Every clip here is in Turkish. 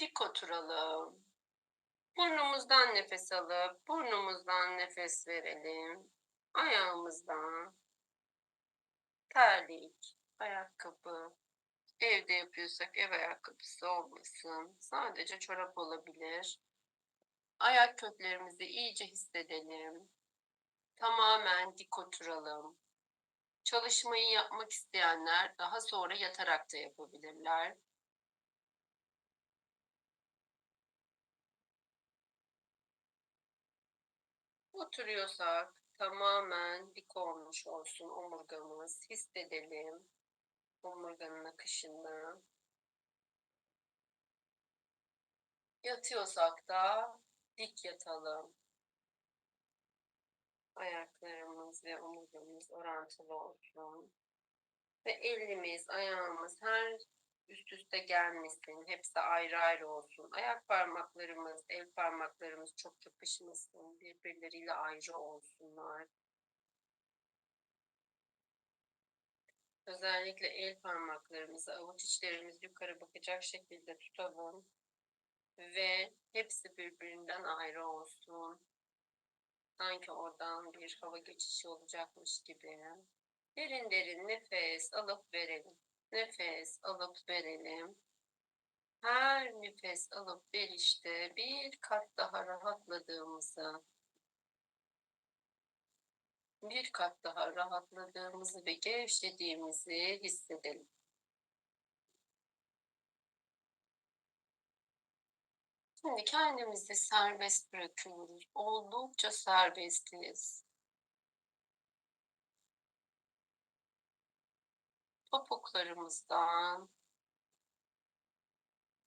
Dik oturalım. Burnumuzdan nefes alıp burnumuzdan nefes verelim. Ayağımızdan terlik, ayakkabı, evde yapıyorsak ev ayakkabısı olmasın. Sadece çorap olabilir. Ayak köklerimizi iyice hissedelim. Tamamen dik oturalım. Çalışmayı yapmak isteyenler daha sonra yatarak da yapabilirler. Oturuyorsak tamamen dik olmuş olsun omurgamız. Hissedelim omurganın akışını. Yatıyorsak da dik yatalım. Ayaklarımız ve omurgamız orantılı olsun. Ve elimiz, ayağımız her üst üste gelmesin. Hepsi ayrı ayrı olsun. Ayak parmaklarımız, el parmaklarımız çok yapışmasın. Birbirleriyle ayrı olsunlar. Özellikle el parmaklarımızı, avuç içlerimiz yukarı bakacak şekilde tutalım. Ve hepsi birbirinden ayrı olsun. Sanki oradan bir hava geçişi olacakmış gibi. Derin derin nefes alıp verelim. Nefes alıp verelim. Her nefes alıp verişte bir kat daha rahatladığımızı, bir kat daha rahatladığımızı ve gevşediğimizi hissedelim. Şimdi kendimizi serbest bırakıyoruz. Oldukça serbestiz. Topuklarımızdan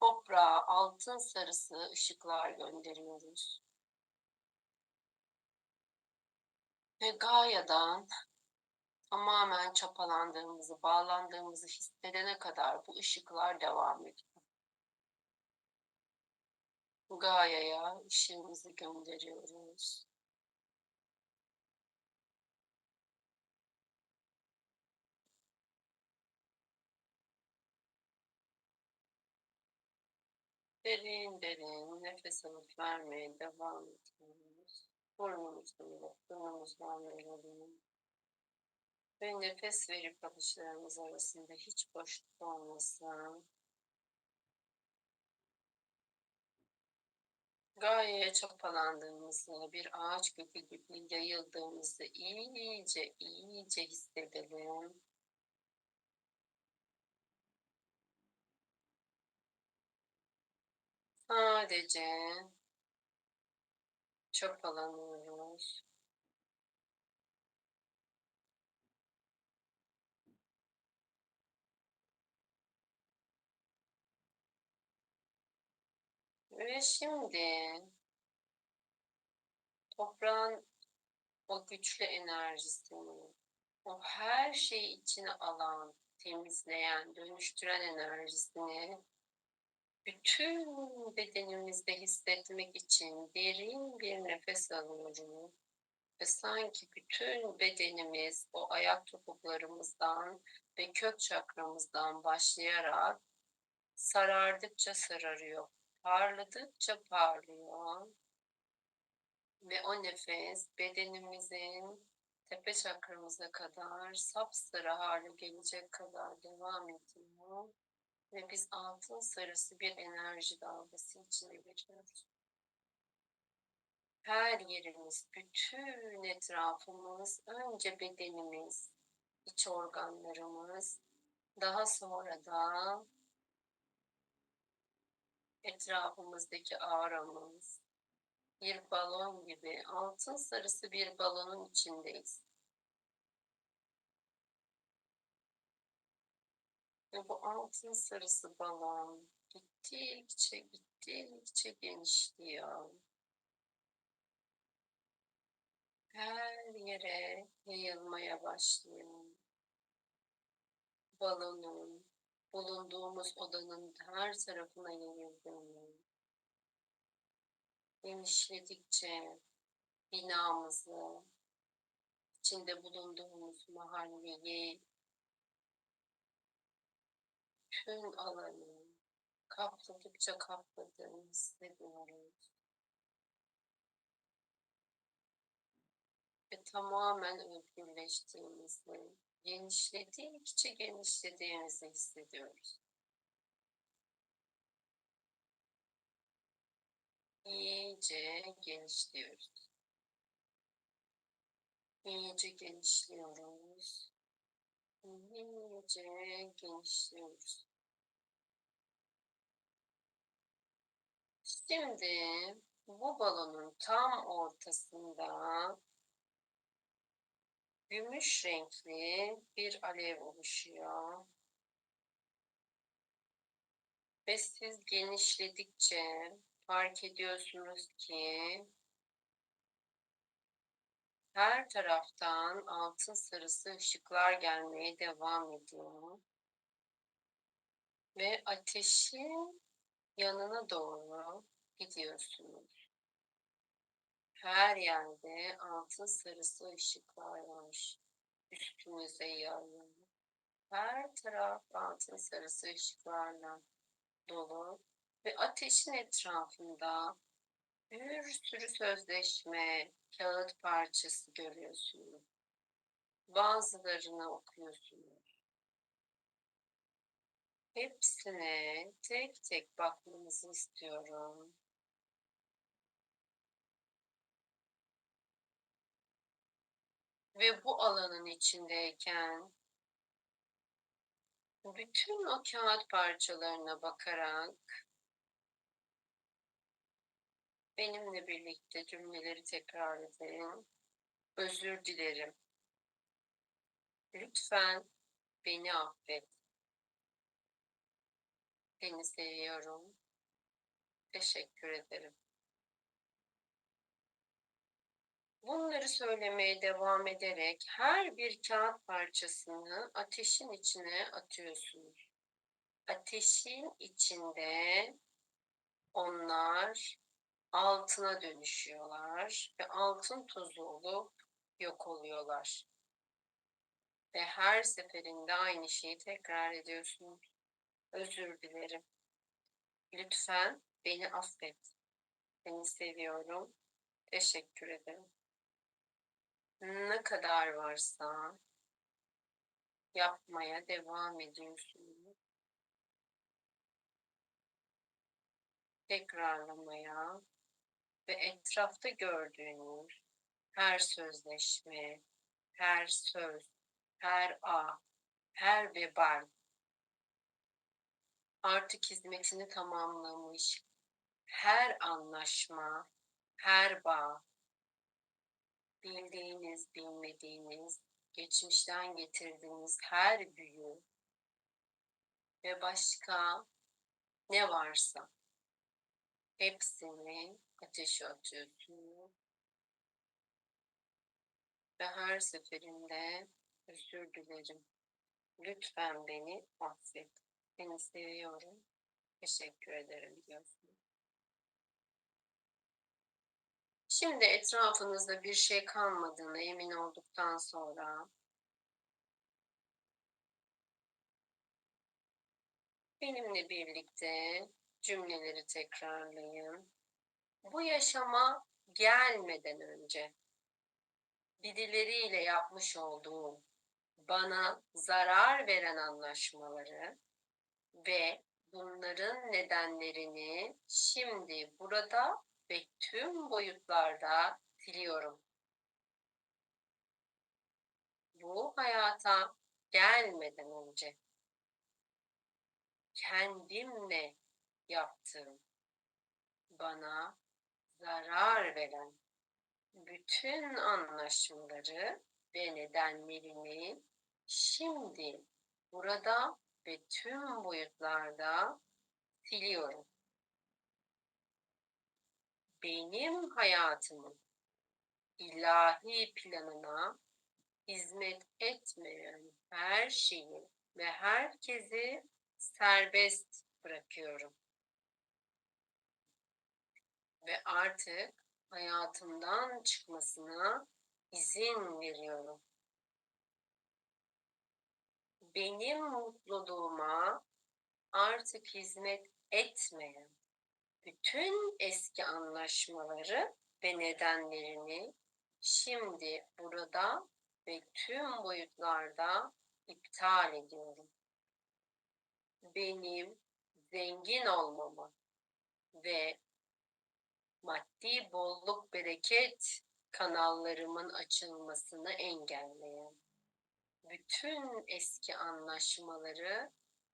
toprağa altın sarısı ışıklar gönderiyoruz. Ve Gaia'dan tamamen çapalandığımızı, bağlandığımızı hissedene kadar bu ışıklar devam ediyor. Gaia'ya ışığımızı gönderiyoruz. Derin derin nefes alıp vermeye devam ediyoruz. Burnumuzdan alıp burnumuzdan verelim. Ve nefes verip alışlarımız arasında hiç boşluk olmasın. Gayeye çapalandığımızı, bir ağaç kökü gibi yayıldığımızı iyice iyice hissedelim. Sadece çapalanıyoruz. Ve şimdi toprağın o güçlü enerjisini, o her şeyi içine alan, temizleyen, dönüştüren enerjisini bütün bedenimizde hissetmek için derin bir nefes alıyorum. Ve sanki bütün bedenimiz o ayak topuklarımızdan ve kök çakramızdan başlayarak sarardıkça sararıyor, parladıkça parlıyor. Ve o nefes bedenimizin tepe çakramıza kadar sapsarı hale gelecek kadar devam ediyor. Ve biz altın sarısı bir enerji dalgası içine geçiyoruz. Her yerimiz, bütün etrafımız, önce bedenimiz, iç organlarımız, daha sonra da etrafımızdaki ağramız, bir balon gibi altın sarısı bir balonun içindeyiz. Ve bu altın sarısı balon gittikçe gittikçe genişliyor. Her yere yayılmaya başlıyor. Balonun bulunduğumuz odanın her tarafına yayıldığını, genişledikçe binamızı, içinde bulunduğumuz mahalleyi, tüm alanı Kapladıkça kapladığını hissediyoruz. Ve tamamen özgürleştiğimizi, genişledikçe genişlediğimizi hissediyoruz. İyice genişliyoruz. İyice genişliyoruz. İyice genişliyoruz. Şimdi bu balonun tam ortasında gümüş renkli bir alev oluşuyor. Ve siz genişledikçe fark ediyorsunuz ki her taraftan altın sarısı ışıklar gelmeye devam ediyor. Ve ateşin yanına doğru gidiyorsunuz. Her yerde altın sarısı ışıklar var. Üstünüze yayın. Her taraf altın sarısı ışıklarla dolu ve ateşin etrafında bir sürü sözleşme, kağıt parçası görüyorsunuz. Bazılarını okuyorsunuz. Hepsine tek tek bakmanızı istiyorum. Ve bu alanın içindeyken bütün o kağıt parçalarına bakarak benimle birlikte cümleleri tekrar edin. Özür dilerim. Lütfen beni affet. Seni seviyorum. Teşekkür ederim. Bunları söylemeye devam ederek her bir kağıt parçasını ateşin içine atıyorsunuz. Ateşin içinde onlar altına dönüşüyorlar ve altın tozu olup yok oluyorlar. Ve her seferinde aynı şeyi tekrar ediyorsunuz. Özür dilerim. Lütfen beni affet. Seni seviyorum. Teşekkür ederim. Ne kadar varsa yapmaya devam ediyorsunuz. Tekrarlamaya ve etrafta gördüğünüz her sözleşme, her söz, her a, her vebal artık hizmetini tamamlamış her anlaşma, her bağ, bildiğiniz, bilmediğiniz, geçmişten getirdiğiniz her büyü ve başka ne varsa hepsini ateşe atıyorsunuz. Ve her seferinde özür dilerim. Lütfen beni affet. Seni seviyorum. Teşekkür ederim diyorsun. Şimdi etrafınızda bir şey kalmadığına emin olduktan sonra benimle birlikte cümleleri tekrarlayın. Bu yaşama gelmeden önce birileriyle yapmış olduğum bana zarar veren anlaşmaları ve bunların nedenlerini şimdi burada ve tüm boyutlarda siliyorum. Bu hayata gelmeden önce kendimle yaptığım bana zarar veren bütün anlaşmaları ve nedenlerini şimdi burada ve tüm boyutlarda siliyorum. Benim hayatımın ilahi planına hizmet etmeyen her şeyi ve herkesi serbest bırakıyorum. Ve artık hayatımdan çıkmasına izin veriyorum benim mutluluğuma artık hizmet etmeyen bütün eski anlaşmaları ve nedenlerini şimdi burada ve tüm boyutlarda iptal ediyorum. Benim zengin olmamı ve maddi bolluk bereket kanallarımın açılmasını engelleyen bütün eski anlaşmaları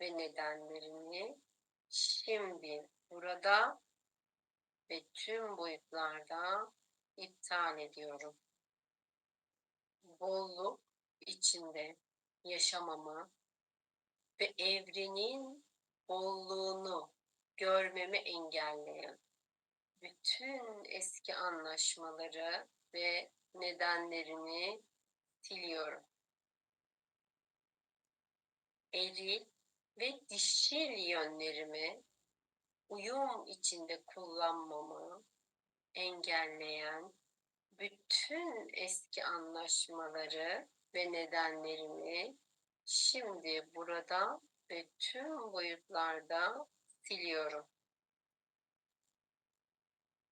ve nedenlerini şimdi burada ve tüm boyutlarda iptal ediyorum. Bolluk içinde yaşamamı ve evrenin bolluğunu görmemi engelleyen bütün eski anlaşmaları ve nedenlerini siliyorum. Eril ve dişil yönlerimi uyum içinde kullanmamı engelleyen bütün eski anlaşmaları ve nedenlerimi şimdi burada ve tüm boyutlarda siliyorum.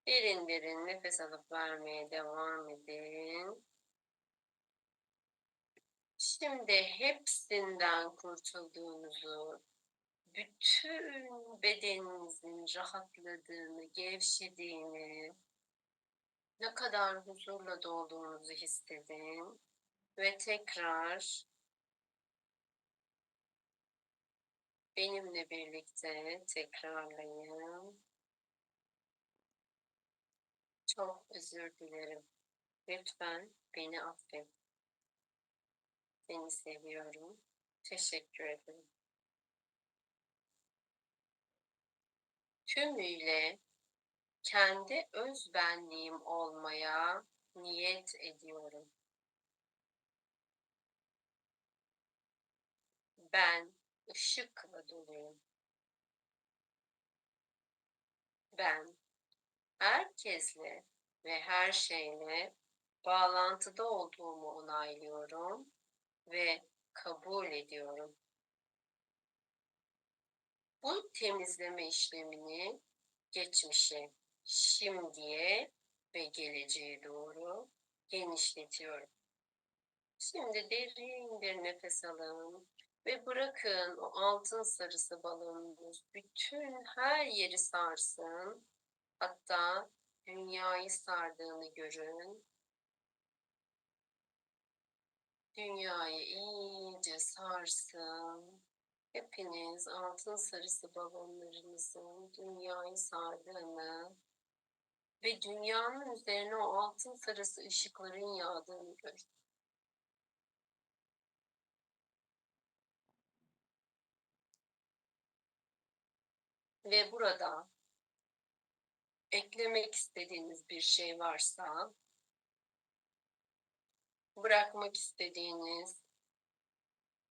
Derin derin nefes alıp vermeye devam edin. Şimdi hepsinden kurtulduğunuzu, bütün bedeninizin rahatladığını, gevşediğini, ne kadar huzurla dolduğunuzu hissedin ve tekrar benimle birlikte tekrarlayın. Çok özür dilerim. Lütfen beni affet. Seni seviyorum. Teşekkür ederim. Tümüyle kendi öz benliğim olmaya niyet ediyorum. Ben ışıkla doluyum. Ben herkesle ve her şeyle bağlantıda olduğumu onaylıyorum ve kabul ediyorum. Bu temizleme işlemini geçmişe, şimdiye ve geleceğe doğru genişletiyorum. Şimdi derin bir nefes alın ve bırakın o altın sarısı balonunuz bütün her yeri sarsın. Hatta dünyayı sardığını görün. Dünyayı iyice sarsın. Hepiniz altın sarısı balonlarınızın dünyayı sardığını ve dünyanın üzerine o altın sarısı ışıkların yağdığını görün. Ve burada eklemek istediğiniz bir şey varsa bırakmak istediğiniz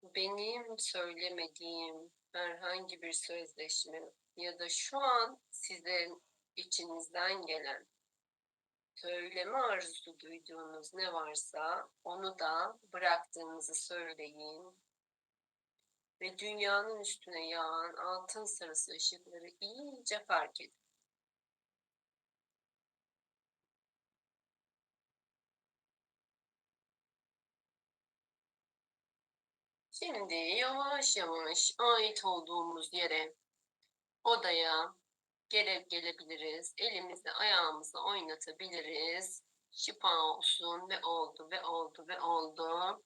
benim söylemediğim herhangi bir sözleşme ya da şu an sizin içinizden gelen söyleme arzusu duyduğunuz ne varsa onu da bıraktığınızı söyleyin. Ve dünyanın üstüne yağan altın sarısı ışıkları iyice fark edin. Şimdi yavaş yavaş ait olduğumuz yere, odaya gelip gelebiliriz. Elimizi ayağımızı oynatabiliriz. Şifa olsun ve oldu ve oldu ve oldu.